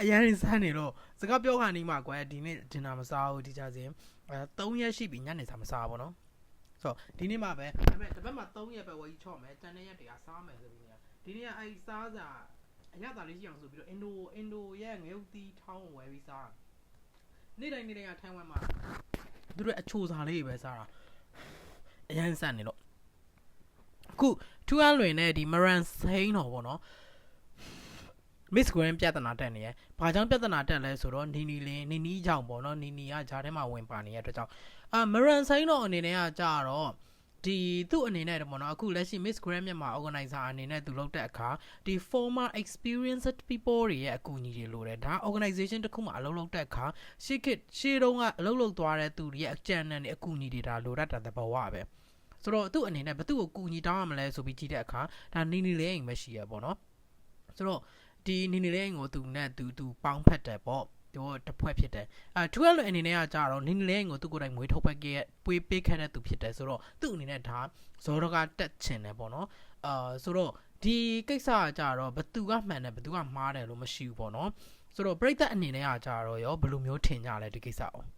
အရင်စမ်းနေတော့စကားပြောခါနေမှာကွယ်ဒီနေ့ဒင်နာမစားဘူးဒီကြစင်အဲ3ရက်ရှိပြီညနေစာမစားဘူးနော်ဆိုတော့ဒီနေ့မှပဲဒါပေမဲ့တစ်ပတ်မှာ3ရက်ပဲဝယ်ကြီးချော့မယ်တန်တဲ့ရက်တွေကစားမယ်ဆိုပြီးနေတာဒီနေ့ကအဲဒီစားစာအရသာလေးရှိအောင်ဆိုပြီးတော့အင်ဒိုအင်ဒိုရဲ့ငရုတ်သီးထောင်းဝယ်ပြီးစားနေ့တိုင်းနေ့တိုင်းကထိုင်ဝမ်မှာသူတို့အချိုစာလေးတွေပဲစားတာအရင်စမ်းနေတော့အခုထူးအလွင်နဲ့ဒီမရန်စိန်တော်ပေါ့နော် Miss Green ပြဿနာတက်နေရယ်။ဘာကြောင့်ပြဿနာတက်လဲဆိုတော့နီနီလင်းနီနီကြောင့်ပေါ့နော်နီနီကဂျားထဲမှာဝင်ပါနေတဲ့အတွက်ကြောင့်အာမရန်ဆိုင်တော့အနေနဲ့ကကြာတော့ဒီသူ့အနေနဲ့တော့ပေါ့နော်အခုလက်ရှိ Miss Grand မြန်မာ organizer အနေနဲ့သူလုပ်တဲ့အခါဒီ former experienced people တွေရဲ့အကူအညီတွေလိုတယ်ဒါ organization တစ်ခုမှအလုပ်လုပ်တဲ့အခါရှေ့ကရှေ့တုန်းကအလုပ်လုပ်သွားတဲ့သူတွေရဲ့အကြံဉာဏ်တွေအကူအညီတွေဒါလိုတတ်တာသဘောဝပဲဆိုတော့သူ့အနေနဲ့ဘသူ့ကိုကူညီတောင်းရမလဲဆိုပြီးကြည့်တဲ့အခါဒါနီနီလေးအိမ်ပဲရှိရပေါ့နော်ဆိုတော့ ဒီနေနေလေးကိုသူနဲ့သူသူပေါင်းဖက်တယ်ပေါ့သူတစ်ဖွဲ့ဖြစ်တယ်အဲ12လို့အနေနဲ့ကကြတော့နေနေလေးကိုသူကိုယ်တိုင်မွေးထုတ်ဖက်ခဲ့ပွေးပေးခဲ့တဲ့သူဖြစ်တယ်ဆိုတော့သူ့အနေနဲ့ဒါဇောတော့ကတက်ချင်တယ်ပေါ့နော်အာဆိုတော့ဒီကိစ္စကကြတော့ဘသူကမှန်တယ်ဘသူကမှားတယ်လို့မရှိဘူးပေါ့နော်ဆိုတော့ပြိသက်အနေနဲ့ကကြတော့ရောဘယ်လိုမျိုးထင်ကြလဲဒီကိစ္စအောင်